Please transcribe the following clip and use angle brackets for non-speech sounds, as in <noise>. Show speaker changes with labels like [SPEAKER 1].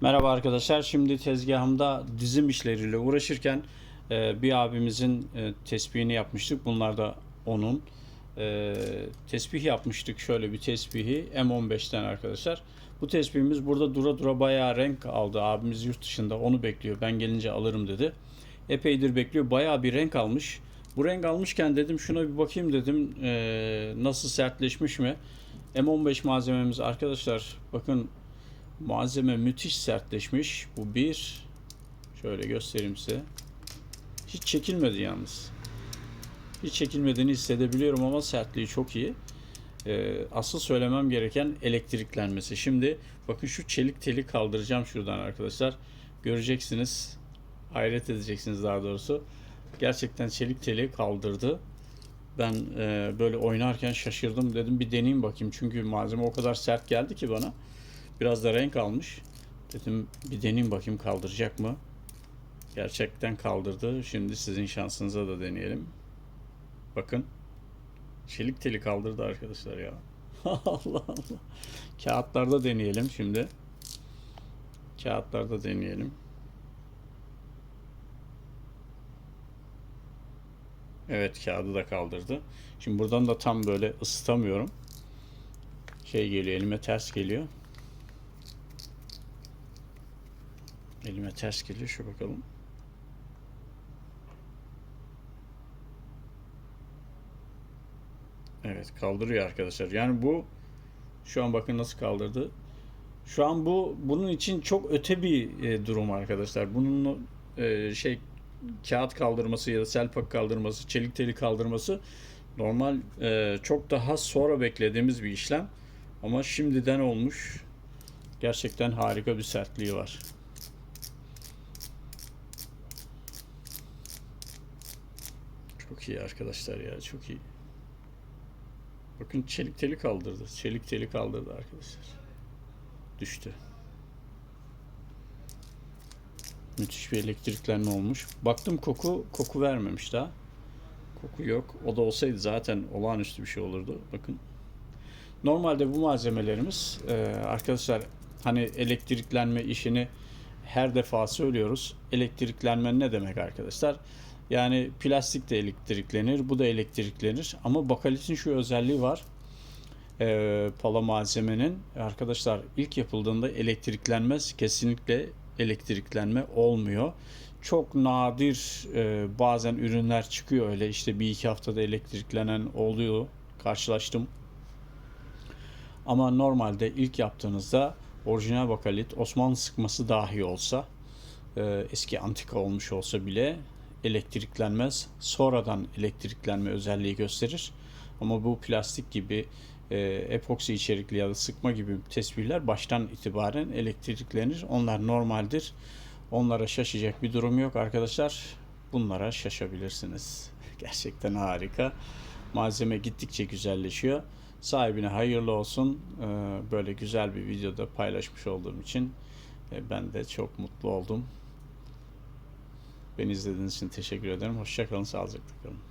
[SPEAKER 1] Merhaba arkadaşlar. Şimdi tezgahımda dizim işleriyle uğraşırken e, bir abimizin e, tespihini yapmıştık. Bunlar da onun. E, tesbih yapmıştık. Şöyle bir tesbihi M15'ten arkadaşlar. Bu tesbihimiz burada dura dura bayağı renk aldı. Abimiz yurt dışında onu bekliyor. Ben gelince alırım dedi. Epeydir bekliyor. Bayağı bir renk almış. Bu renk almışken dedim şuna bir bakayım dedim. E, nasıl sertleşmiş mi? M15 malzememiz arkadaşlar bakın Malzeme müthiş sertleşmiş. Bu bir. Şöyle göstereyim size. Hiç çekilmedi yalnız. Hiç çekilmediğini hissedebiliyorum ama sertliği çok iyi. Ee, asıl söylemem gereken elektriklenmesi. Şimdi bakın şu çelik teli kaldıracağım şuradan arkadaşlar. Göreceksiniz. Hayret edeceksiniz daha doğrusu. Gerçekten çelik teli kaldırdı. Ben e, böyle oynarken şaşırdım. Dedim bir deneyeyim bakayım. Çünkü malzeme o kadar sert geldi ki bana. Biraz da renk almış. Dedim bir deneyeyim bakayım kaldıracak mı? Gerçekten kaldırdı. Şimdi sizin şansınıza da deneyelim. Bakın. Çelik teli kaldırdı arkadaşlar ya. <laughs> Allah Allah. Kağıtlarda deneyelim şimdi. Kağıtlarda deneyelim. Evet kağıdı da kaldırdı. Şimdi buradan da tam böyle ısıtamıyorum. Şey geliyor elime ters geliyor. Elime ters geliyor. Şu bakalım. Evet kaldırıyor arkadaşlar. Yani bu şu an bakın nasıl kaldırdı. Şu an bu bunun için çok öte bir e, durum arkadaşlar. Bunun e, şey kağıt kaldırması ya da selpak kaldırması, çelik teli kaldırması normal e, çok daha sonra beklediğimiz bir işlem. Ama şimdiden olmuş. Gerçekten harika bir sertliği var. Çok iyi arkadaşlar ya çok iyi. Bakın çelik teli kaldırdı. Çelik teli kaldırdı arkadaşlar. Düştü. Müthiş bir elektriklenme olmuş. Baktım koku koku vermemiş daha. Koku yok. O da olsaydı zaten olağanüstü bir şey olurdu. Bakın. Normalde bu malzemelerimiz e, arkadaşlar hani elektriklenme işini her defa söylüyoruz. Elektriklenme ne demek arkadaşlar? Yani plastik de elektriklenir, bu da elektriklenir. Ama bakalitin şu özelliği var. Ee, pala malzemenin arkadaşlar ilk yapıldığında elektriklenmez. Kesinlikle elektriklenme olmuyor. Çok nadir e, bazen ürünler çıkıyor öyle işte bir iki haftada elektriklenen oluyor. Karşılaştım. Ama normalde ilk yaptığınızda orijinal bakalit Osmanlı sıkması dahi olsa e, eski antika olmuş olsa bile elektriklenmez. Sonradan elektriklenme özelliği gösterir. Ama bu plastik gibi e, epoksi içerikli ya da sıkma gibi tesbihler baştan itibaren elektriklenir. Onlar normaldir. Onlara şaşacak bir durum yok arkadaşlar. Bunlara şaşabilirsiniz. <laughs> Gerçekten harika. Malzeme gittikçe güzelleşiyor. Sahibine hayırlı olsun. Ee, Böyle güzel bir videoda paylaşmış olduğum için e, ben de çok mutlu oldum. Beni izlediğiniz için teşekkür ederim. Hoşçakalın, sağlıcakla kalın.